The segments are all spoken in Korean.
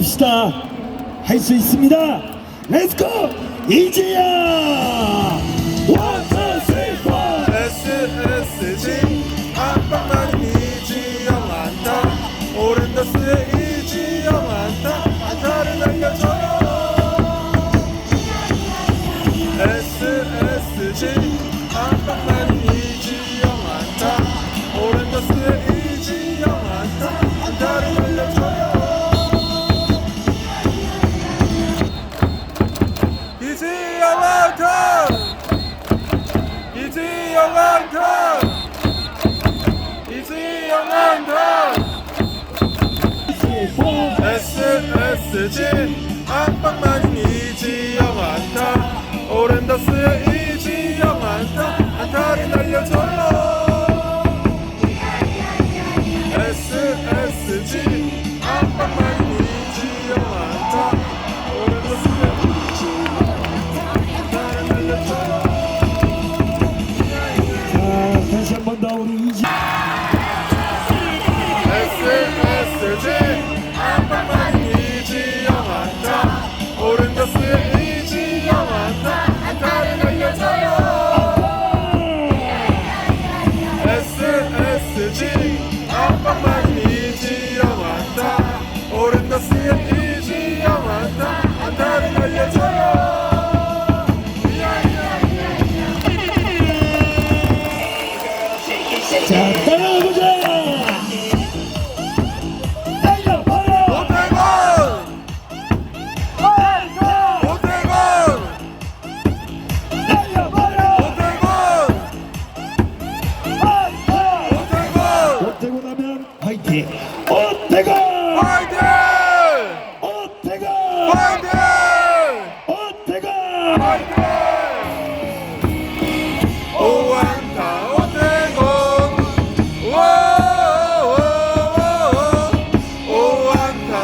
진짜 할수 있습니다. 렛츠고 포 SSG 안방만 영 안타 이지영 안타 SSG 안방만인 이지영 안타. 오렌더스의 이지영 안타. 안타를 날려줘 SSG 안방만 오오오오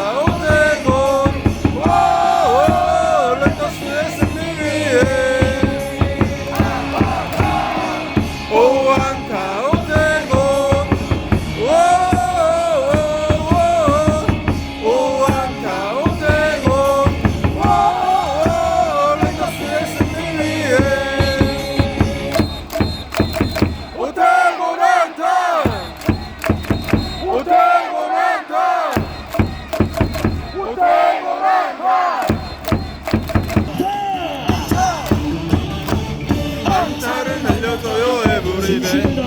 오태곤 오오 랜더스의 승리 위에. 오안타 안타